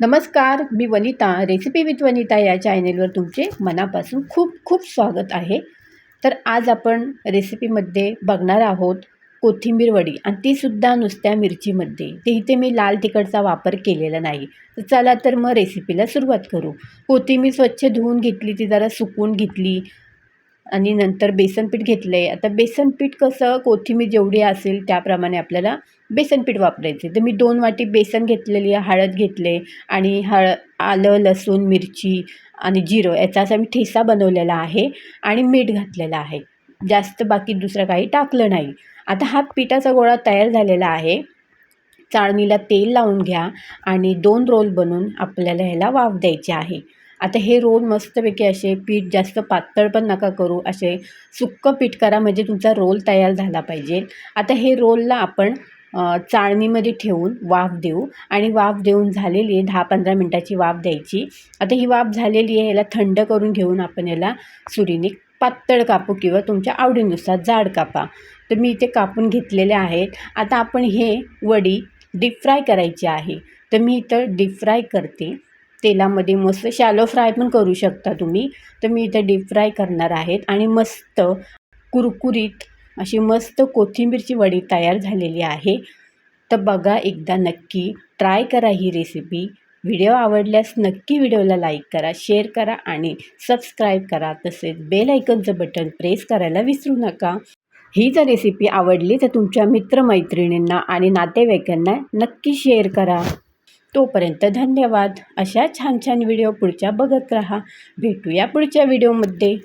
नमस्कार मी Vanita recipe with Vanita या चॅनेलवर तुमचे मनापासून खूप खूप स्वागत आहे. तर आज आपण रेसिपीमध्ये बघणार आहोत कोथिंबीर वडी आणि तीसुद्धा नुसत्या मिरचीमध्ये. ते इथे मी लाल तिखटचा वापर केलेला नाही. तर चला तर मग रेसिपीला सुरुवात करू. कोथिंबीर स्वच्छ धुवून घेतली ती जरा सुकून घेतली. आणि नंतर बेसनपीठ घेतलं आहे आता बेसनपीठ कसं कोथिंबीर जेवढी असेल त्याप्रमाणे आपल्याला बेसनपीठ वापरायचे तर मी दोन वाटी बेसन घेतलेली आहे हळद घेतले आणि हळ आलं लसूण मिरची आणि जिरं याचा असा मी ठेसा बनवलेला आहे आणि मीठ घातलेलं आहे. जास्त बाकी दुसरं काही टाकलं नाही. आता हा पिठाचा गोळा तयार झालेला आहे. चाळणीला तेल लावून घ्या आणि दोन रोल बनवून आपल्याला ह्याला वाफ द्यायची आहे. आता हे रोल मस्तपैकी असे पीठ जास्त पातळ पण नका करू असे सुक्कं पीठ करा म्हणजे तुमचा रोल तयार झाला पाहिजे. आता हे रोलला आपण चाळणीमध्ये ठेवून वाफ देऊ आणि वाफ देऊन झालेली आहे दहा पंधरा मिनटाची वाफ द्यायची. आता ही वाफ झालेली आहे याला थंड करून घेऊन आपण याला सुरीने पातळ कापू किंवा तुमच्या आवडीनुसार जाड कापा. तर मी इथे कापून घेतलेले आहेत. आता आपण हे वडी डीप फ्राय करायची आहे. तर मी इथं डीप फ्राय करते. तेलामध्ये मस्त शॅलो फ्राय पण करू शकता तुम्ही. तर मी इथं डीप फ्राय करणार आहेत आणि मस्त कुरकुरीत अशी मस्त कोथिंबीरची वडी तयार झालेली आहे. तर बघा एकदा नक्की ट्राय करा ही रेसिपी व्हिडिओ आवडल्यास नक्की व्हिडिओला लाईक करा शेअर करा आणि सबस्क्राईब करा. तसेच बेल आयकनचं बटन प्रेस करायला विसरू नका. ही जर रेसिपी आवडली तर तुमच्या मित्रमैत्रिणींना आणि नातेवाईकांना नक्की शेअर करा. तोपर्यंत धन्यवाद. अशा छान छान व्हिडिओ पुढच्या बघत राहा. भेटूया पुढच्या व्हिडिओमध्ये.